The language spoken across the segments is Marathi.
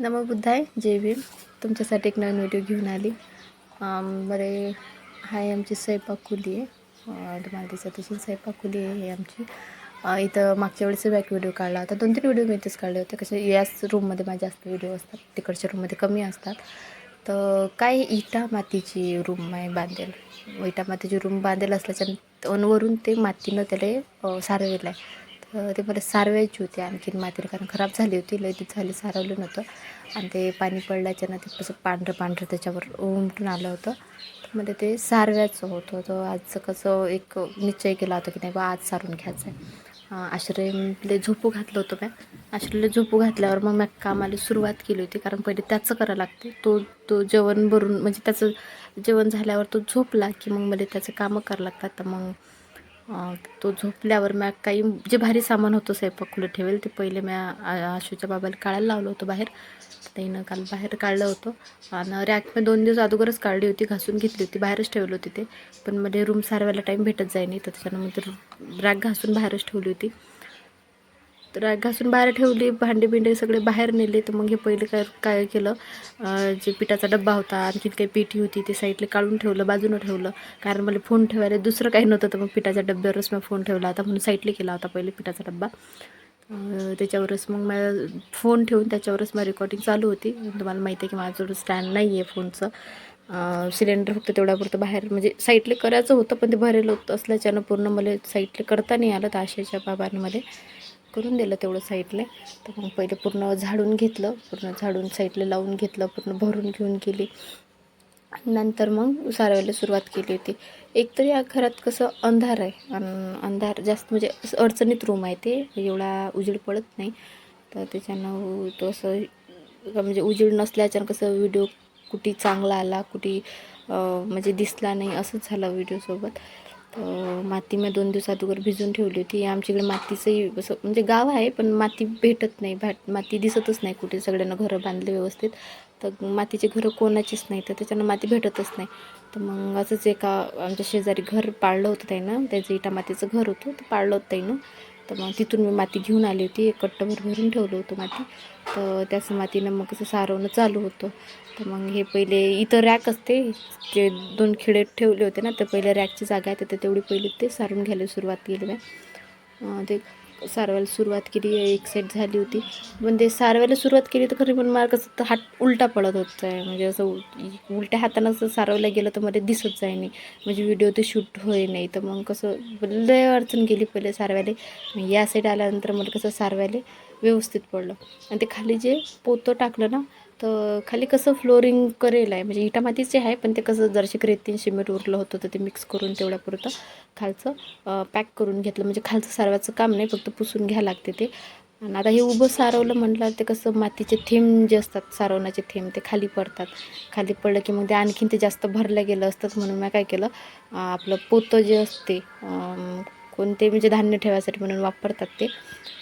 नमो बुद्धाय जय भीम. तुमच्यासाठी एक नवीन व्हिडिओ घेऊन आली. बरे हाय आमची स्वयंपाक खुली आहे. तुम्हाला दिसत असेल स्वयंपाक खुली आहे हे आमची. इथं मागच्या वेळेस बॅक व्हिडिओ काढला होता. दोन तीन व्हिडिओ मी इथेच काढले होते. कसे याच रूममध्ये माझे जास्त व्हिडिओ असतात. तिकडच्या रूममध्ये कमी असतात. तर काय इटा मातीची रूम आहे बांधेल? इटा मातीची रूम बांधेल असल्याच्या वरून ते मातीनं त्याला सारवेलं आहे. ते मला सारवायची होती आणखीन मातीला कारण खराब झाली होती लय ती झाली सारवलं नव्हतं. आणि ते पाणी पडल्याच्या ना ते कसं पांढरं पांढरं त्याच्यावर उमटून आलं होतं. तर मला ते सारव्याचं होतं. तर आजचं कसं एक निश्चय केला होता की नाही बा आज सारून घ्यायचं आहे आश्रयले झोपू घातलं होतं मी आश्रयला झोपू घातल्यावर मग मी कामाला सुरुवात केली होती कारण पहिले त्याचं करावं लागते तो तो जेवण भरून म्हणजे त्याचं जेवण झाल्यावर तो झोपला की मग मला त्याचं कामं करावं लागतात. तर मग तो झोपल्यावर मॅ काही जे भारी सामान होतं स्वयंपाक खुलं ठेवेल ते पहिले म्या आशूच्या बाबाला काढायला लावलं होतं बाहेर. त्यानं काल बाहेर काढलं होतं. आणि रॅक मी दोन दिवस अगोदरच काढली होती घासून घेतली होती बाहेरच ठेवली होती ते. पण मध्ये रूम सारवायला टाईम भेटत जाय नाही तर त्याच्यानंतर रॅक घासून बाहेरच ठेवली होती. तर घासून बाहेर ठेवली भांडे बिंडे सगळे बाहेर नेले. तर मग हे पहिले काय काय केलं? जे पिठाचा डब्बा होता आणखीन काही पिठी होती ते साईडला काढून ठेवलं बाजूनं ठेवलं. कारण मला फोन ठेवायला दुसरं काही नव्हतं तर मग पिठाच्या डब्यावरच मी फोन ठेवला होता. म्हणून साईडला केला होता पहिले पिठाचा डब्बा. त्याच्यावरच मग माझा फोन ठेवून त्याच्यावरच माझी रेकॉर्डिंग चालू होती. तुम्हाला माहिती आहे की माझ्याजवळ स्टँड नाही आहे फोनचं. सिलेंडर फक्त तेवढ्यापुरतं बाहेर म्हणजे साईडले करायचं होतं पण ते भरेल होतं असल्याच्यानं पूर्ण मला साईडले करता नाही आलं. तर आशेच्या बाबांनी मला करून दिलं तेवढं साईडले. तर मग पहिले पूर्ण झाडून घेतलं पूर्ण झाडून साईडला लावून घेतलं पूर्ण भरून घेऊन गेली. नंतर मग सारवायला सुरुवात केली होती. एकतर या घरात कसं अंधार आहे. अंधार जास्त म्हणजे असं अडचणीत रूम आहे ते. एवढा उजेड पडत नाही. तर त्याच्यानं तो असं म्हणजे उजेड नसल्याच्यानं कसं व्हिडिओ कुठे चांगला आला कुठे म्हणजे दिसला नाही असंच झालं व्हिडिओसोबत तर माती मी दोन दिवस अगोदर भिजून ठेवली होती. आमच्याकडे मातीचंही असं म्हणजे गाव आहे पण माती भेटत नाही. भाट माती दिसतच नाही कुठे. सगळ्यांना घरं बांधले व्यवस्थित. तर मातीचे घरं कोणाचीच नाही. तर त्याच्यानं माती भेटतच नाही. तर मग असंच एका आमच्या शेजारी घर पाळलं होतं त्यानं. त्याचं इटा मातीचं घर होतं. ते पाळलं होतं त्यानं. तर मग तिथून मी माती घेऊन आली होती. एक कट्टभर भरून ठेवलं होतं माती. तर त्याच मातीनं मग कसं सारवणं चालू होतं. तर मग हे पहिले इथं रॅक असते. जे दोन खिडे ठेवले होते ना तर पहिले रॅकची जागा आहे तर तेवढी पहिले ते सारून घ्यायला सुरुवात केली मी. ते सारवायला सुरुवात केली एक सेट झाली होती. पण ते सारवायला सुरुवात केली तर खरी पण मला कसं हात उलटा पडत होत. आहे म्हणजे असं उलट्या हातानं असं सारवायला गेलं तर मध्ये दिसत जाय नाही. म्हणजे व्हिडिओ ते शूट होई नाही. तर मग कसं लय अडचण गेली पहिले सारवायला. मग या साईड आल्यानंतर मला कसं सारवायला व्यवस्थित पडलं. आणि ते खाली जे पोतं टाकलं ना तर खाली कसं फ्लोरिंग करेल आहे म्हणजे इटा मातीचे आहे पण ते कसं जरशी क्रेतीन सिमेंट उरलं होतं तर ते मिक्स करून तेवढ्यापुरतं खालचं पॅक करून घेतलं. म्हणजे खालचं सारवायचं काम नाही फक्त पुसून घ्या लागते ते. आणि आता हे उभं सारवलं म्हटलं ते कसं मातीचे थेंब जे असतात सारवण्याचे थेंब ते खाली पडतात. खाली पडलं की मग ते आणखीन ते जास्त भरलं गेलं असतंच म्हणून मी काय केलं आपलं पोतं जे असते कोणते म्हणजे धान्य ठेवायसाठी म्हणून वापरतात ते.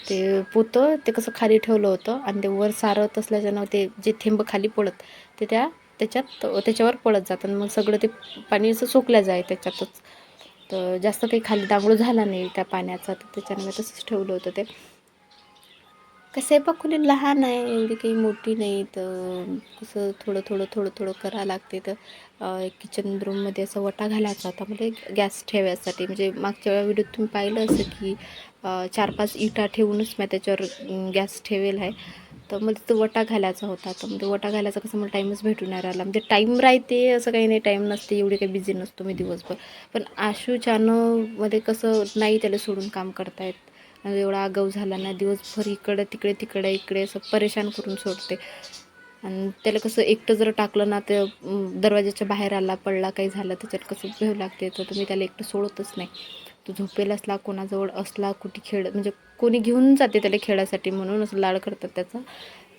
ते पोतं ते कसं खाली ठेवलं होतं आणि ते वर सारत असल्याच्यानं ते जे थेंब खाली पडत ते त्या त्याच्यात त्याच्यावर पडत जातात मग सगळं ते पाणी असं सोकल्या जाय त्याच्यातच. तर जास्त काही खाली डांगळू झाला नाही त्या पाण्याचा तर त्याच्यानं मी तसंच ठेवलं होतं ते. काय स्वयंपाक खोली लहान आहे एवढी काही मोठी नाही तर कसं थोडं थोडं थोडं थोडं करावं लागते. तर किचन रूममध्ये असं वटा घालायचा होता म्हणजे गॅस ठेवायसाठी. म्हणजे मागच्या व्हिडिओत तुम्ही पाहिलं असं की चार पाच इटा ठेवूनच मी त्याच्यावर गॅस ठेवेल आहे. तर मग तिथं वटा घालायचा होता. तर म्हणजे वटा घालायचा कसं मला टाईमच भेटून नाही राहिला. म्हणजे टाईम राहते असं काही नाही टाईम नसते एवढी काही बिझी नसतो मी दिवसभर. पण आशू मध्ये कसं नाही त्याला सोडून काम करता येत एवढा आगाऊ झाला ना दिवसभर इकडं तिकडे तिकडे इकडे असं परेशान करून सोडते. आणि त्याला कसं एकटं जर टाकलं ना ते दरवाजाच्या बाहेर आला पडला काही झालं त्याच्यात कसं भेव लागते. तर तुम्ही त्याला एकटं सोडतच नाही. तो झोपेल असला कोणाजवळ असला कुठे खेळ म्हणजे कोणी घेऊन जाते त्याला खेळासाठी म्हणून असं लाड करतात त्याचा.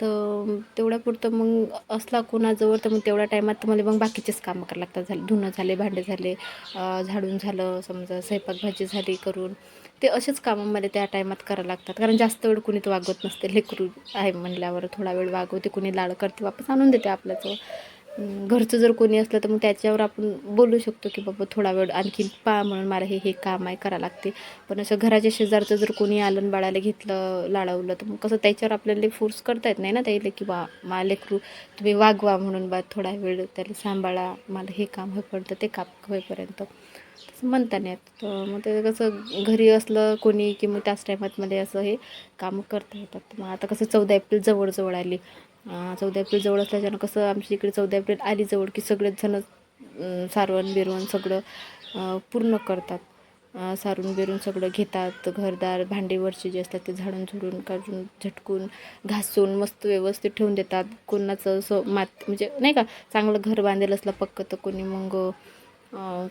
तर तेवढ्यापुरतं मग असला कोणाजवळ तर मग तेवढ्या टायमात तर मला मग बाकीचेच कामं करायला लागतात. झाले धुणं झाले भांडे झाले झाडून झालं समजा स्वयंपाकभाजी झाली करून. ते असेच कामं मला त्या टायमात करावं लागतात. कारण जास्त वेळ कुणी तो वागवत नसते. लेकरू आहे म्हणल्यावर थोडा वेळ वागवते कुणी लाड करते वापस आणून देते आपल्याचं घरचं जर कोणी असलं तर मग त्याच्यावर आपण बोलू शकतो की बाबा थोडा वेळ आणखीन पा म्हणून मला हे हे काम आहे करा लागते. पण असं घराच्या शेजारचं जर कोणी आलं बाळाला घेतलं लाडवलं तर मग कसं त्याच्यावर आपल्याला फोर्स करता येत नाही ना त्याला की बा मा लेकरू तुम्ही वागवा म्हणून बा थोडा वेळ त्याला सांभाळा मला हे काम होईपर्यंत ते काप होईपर्यंत. म्हणता नाही येत. मग ते कसं घरी असलं कोणी की मग त्याच टायमात मध्ये असं हे कामं करता येतात. मग आता कसं चौदा एप्रिल जवळजवळ आली. चौदा एप्रिल जवळ असल्याच्यानं कसं आमच्या इकडे चौदा एप्रिल आली जवळ की सगळेच जण सारवण बिरवण सगळं पूर्ण करतात. सारून बिरून सगळं घेतात. घरदार भांडीवरचे जे असतात ते झाडून झुडून काढून झटकून घासून मस्त व्यवस्थित ठेवून देतात. कोणाचं असं मात म्हणजे नाही का चांगलं घर बांधेल असलं पक्क तर कोणी मग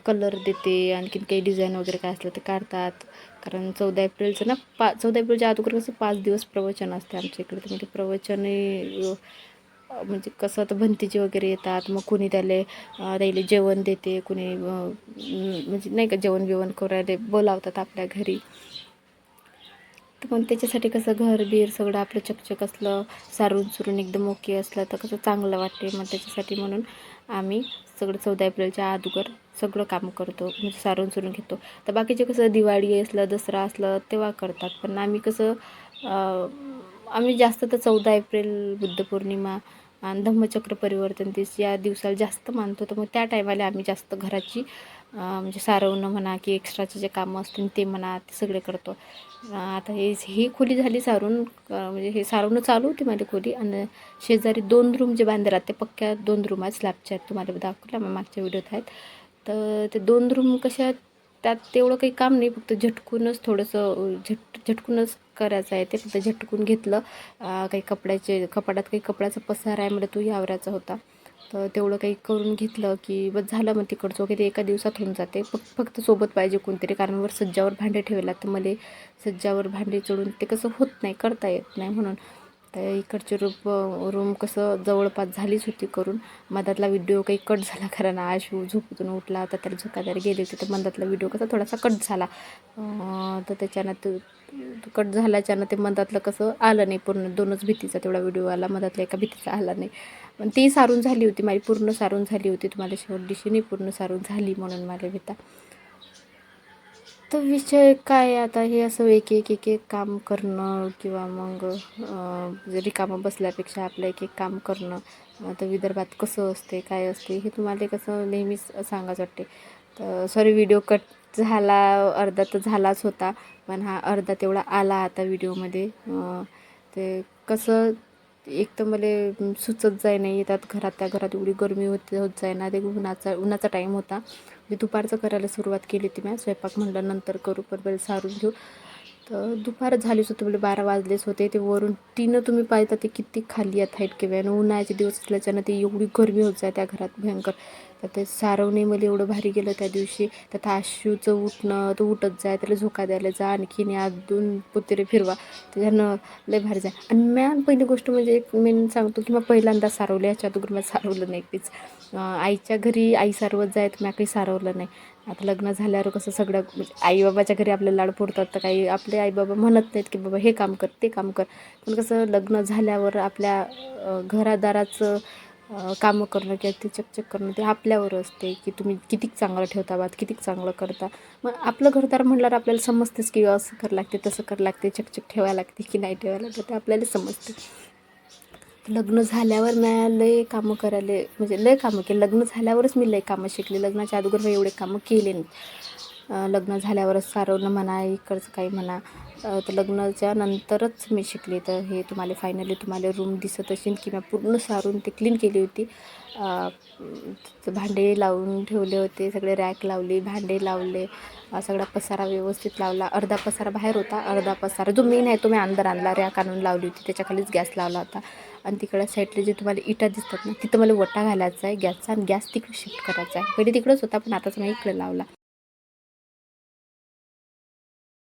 कलर देते आणखीन काही डिझाईन वगैरे काय असलं ते काढतात. कारण चौदा एप्रिलचं ना पा चौदा एप्रिलच्या अगोदर कसं पाच दिवस प्रवचन असते आमच्या इकडे. तर मग ते प्रवचन म्हणजे कसं आता भंतीचे वगैरे येतात. मग कुणी त्याले त्याला जेवण देते कुणी म्हणजे नाही का जेवण बिवण करायला बोलावतात आपल्या घरी. तर मग त्याच्यासाठी कसं घर बीर सगळं आपलं चकचक असलं सारून सुरून एकदम ओके असलं तर कसं चांगलं वाटते. मग त्याच्यासाठी म्हणून आम्ही सगळं चौदा एप्रिलच्या अगोदर सगळं काम करतो म्हणजे सारून सुरून घेतो. तर बाकीचे कसं दिवाळी असलं दसरा असलं तेव्हा करतात. पण आम्ही कसं आम्ही जास्त तर चौदा एप्रिल बुद्धपौर्णिमा आणि धम्मचक्र परिवर्तन दिस या दिवसाला जास्त मानतो. तर मग त्या टायमाला आम्ही जास्त घराची म्हणजे सारवणं म्हणा की एक्स्ट्राचे जे कामं असतील ते म्हणा ते सगळे करतो. आता हे ही खोली झाली सारून म्हणजे हे सारवणं चालू होती माझी खोली आणि शेजारी दोन रूम जे बांधले राहते पक्क्या दोन रूम आहेत स्लॅबच्या आहेत तुम्हाला दाखवल्या मागच्या व्हिडिओत आहेत. तर ते दोन रूम कशा त्यात तेवढं काही काम नाही फक्त झटकूनच थोडंसं झट झटकूनच करायचं आहे ते फक्त झटकून घेतलं. काही कपड्याचे कपाटात काही कपड्याचा पसार आहे मला तो यावराचा होता. तर तेवढं काही करून घेतलं की बस झालं मग तिकडचं. वगैरे एका दिवसात होऊन जाते. फक्त फक्त सोबत पाहिजे कोणतरी कारण वर सज्जावर भांडे ठेवला तर मला सज्जावर भांडे चढून ते कसं होत नाही करता येत नाही म्हणून. तर इकडचे रूप रूम कसं जवळपास झालीच होती करून मधातला व्हिडिओ काही कट झाला कारण आशू झोपतून उठला होता त्याला झोकादार गेले होते तर मधातला व्हिडिओ कसा थोडासा कट झाला. तर त्याच्यानं तो कट झाल्याच्यानं ते मधातलं कसं आलं नाही. पूर्ण दोनच भीतीचा तेवढा व्हिडिओ आला मधातला एका भीतीचा आला नाही. पण ती सारून झाली होती माझी पूर्ण सारून झाली होती. तुम्हाला शेवट दिशेने पूर्ण सारून झाली म्हणून मला भीता तर विषय काय आता हे असं एक एक एक एक काम करणं किंवा मग रिकामं जरी कामं बसल्यापेक्षा आपलं एक एक काम करणं आता विदर्भात कसं असते काय असते हे तुम्हाला कसं नेहमीच सांगायचं वाटते तर सॉरी व्हिडिओ कट झाला अर्धा तर झालाच होता पण हा अर्धा तेवढा आला आता व्हिडिओमध्ये ते कसं एक तर मला सुचत जाय नाही येतात घरात त्या घरात एवढी गरमी होत होत जाय ना ते उन्हाचा उन्हाचा टाईम होता. मी दुपारचं करायला सुरुवात केली होती मी स्वयंपाक म्हणलं नंतर करू पण सारून घेऊ. तर दुपार झालीच होतं म्हणजे बारा वाजलेच होते. ते वरून तिनं तुम्ही पाहता ते किती खाली आहेत हाईट किंवा. आणि उन्हाळ्याचे दिवस असल्याच्यानं ते एवढी गरमी होत जाय त्या घरात भयंकर. तर ते सारवणे मला एवढं भारी गेलं त्या दिवशी. तर आशूचं उठणं तो उठत जाय त्याला झोका द्यायला जा आणखीन या दोन पुतरे फिरवा. त्याच्यानं लय भारी जाय आणि मॅन पहिली गोष्ट म्हणजे एक मेन सांगतो की मग पहिल्यांदा सारवलं. याच्या अगोदर मला सारवलं नाही तीच आईच्या घरी आई सारवत जाय तर काही सारवलं नाही. आता लग्न झाल्यावर कसं सगळं म्हणजे आईबाबाच्या घरी आपल्या लाड पुरतात तर काही आपले आईबाबा म्हणत नाहीत की बाबा हे काम कर ते काम कर. पण कसं लग्न झाल्यावर आपल्या घरादाराचं कामं करणं किंवा ते चकचक करणं ते आपल्यावर असते की तुम्ही किती चांगलं ठेवता बात किती चांगलं करता. मग आपलं घरदार म्हणल्यावर आपल्याला समजतेच की असं करावं लागते तसं करावं लागते चकचक ठेवायला लागते की नाही ठेवायला लागते ते आपल्याला समजते. लग्न झाल्यावर मी लय कामं करायला म्हणजे लय कामं केली. लग्न झाल्यावरच मी लय कामं शिकले. लग्नाच्या अगोदर मी एवढे कामं केले नाही लग्न झाल्यावरच सारवणं म्हणा इकडचं काही म्हणा तर लग्नाच्या नंतरच मी शिकले. तर हे तुम्हाला फायनली तुम्हाला रूम दिसत असेल की मी पूर्ण सारून ते क्लीन केली होती. भांडे लावून ठेवले होते सगळे रॅक लावले भांडे लावले सगळा पसारा व्यवस्थित लावला. अर्धा पसारा बाहेर होता अर्धा पसारा जो मेन आहे तो मी अंदर आणला रॅक आणून लावली होती. त्याच्याखालीच गॅस लावला होता. आणि तिकडं साईडला जे तुम्हाला इटा दिसतात ना तिथं मला वटा घालायचा आहे गॅसचा आणि गॅस तिकडे शिफ्ट करायचा आहे. पहिले तिकडंच होता पण आताच मी इकडे लावला.